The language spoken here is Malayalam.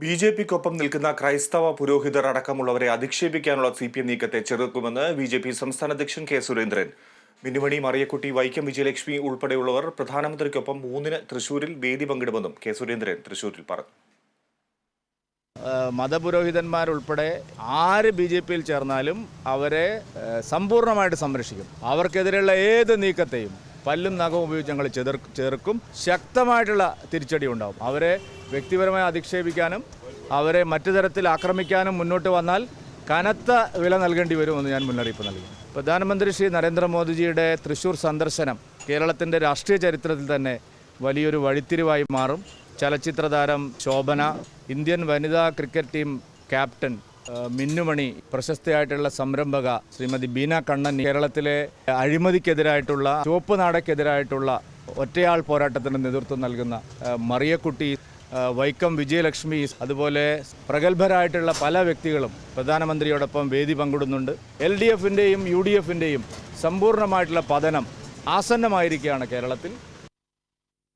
ബി ജെ പിക്കൊപ്പം നിൽക്കുന്ന ക്രൈസ്തവ പുരോഹിതർ അടക്കമുള്ളവരെ അധിക്ഷേപിക്കാനുള്ള സി പി എം നീക്കത്തെ ചെറുക്കുമെന്ന് ബി ജെ പി സംസ്ഥാന അധ്യക്ഷൻ കെ സുരേന്ദ്രൻ. മിന്നുമണി മറിയക്കുട്ടി വൈക്കം വിജയലക്ഷ്മി ഉൾപ്പെടെയുള്ളവർ പ്രധാനമന്ത്രിക്കൊപ്പം മൂന്നിന് തൃശൂരിൽ വേദി പങ്കിടുമെന്നും കെ സുരേന്ദ്രൻ തൃശൂരിൽ പറഞ്ഞു. മതപുരോഹിതന്മാരുൾപ്പെടെ ആര് ബി ജെ പിയിൽ ചേർന്നാലും അവരെ സമ്പൂർണമായിട്ട് സംരക്ഷിക്കും. അവർക്കെതിരെയുള്ള ഏത് നീക്കത്തെയും പല്ലും നഖവും ഉപയോഗിച്ച് ഞങ്ങൾ ചെതിർ ശക്തമായിട്ടുള്ള തിരിച്ചടി ഉണ്ടാവും. അവരെ വ്യക്തിപരമായി അധിക്ഷേപിക്കാനും അവരെ മറ്റു തരത്തിൽ ആക്രമിക്കാനും മുന്നോട്ട് വന്നാൽ കനത്ത വില നൽകേണ്ടി വരുമെന്ന് ഞാൻ മുന്നറിയിപ്പ് നൽകി. പ്രധാനമന്ത്രി ശ്രീ നരേന്ദ്രമോദിജിയുടെ തൃശൂർ സന്ദർശനം കേരളത്തിന്റെ രാഷ്ട്രീയ ചരിത്രത്തിൽ തന്നെ വലിയൊരു വഴിത്തിരിവായി മാറും. ചലച്ചിത്ര താരം ശോഭന ഇന്ത്യൻ വനിതാ ക്രിക്കറ്റ് ടീം ക്യാപ്റ്റൻ മിന്നുമണി പ്രശസ്തയായിട്ടുള്ള സംരംഭക ശ്രീമതി ബീന കണ്ണൻ കേരളത്തിലെ അഴിമതിക്കെതിരായിട്ടുള്ള ചുവപ്പ് നാടക്കെതിരായിട്ടുള്ള ഒറ്റയാൾ പോരാട്ടത്തിന് നേതൃത്വം നൽകുന്ന മറിയക്കുട്ടി വൈക്കം വിജയലക്ഷ്മി അതുപോലെ പ്രഗത്ഭരായിട്ടുള്ള പല വ്യക്തികളും പ്രധാനമന്ത്രിയോടൊപ്പം വേദി പങ്കിടുന്നുണ്ട്. എൽ ഡി എഫിന്റെയും യു ഡി എഫിന്റെയും സമ്പൂർണമായിട്ടുള്ള പതനം ആസന്നമായിരിക്കുകയാണ് കേരളത്തിൽ.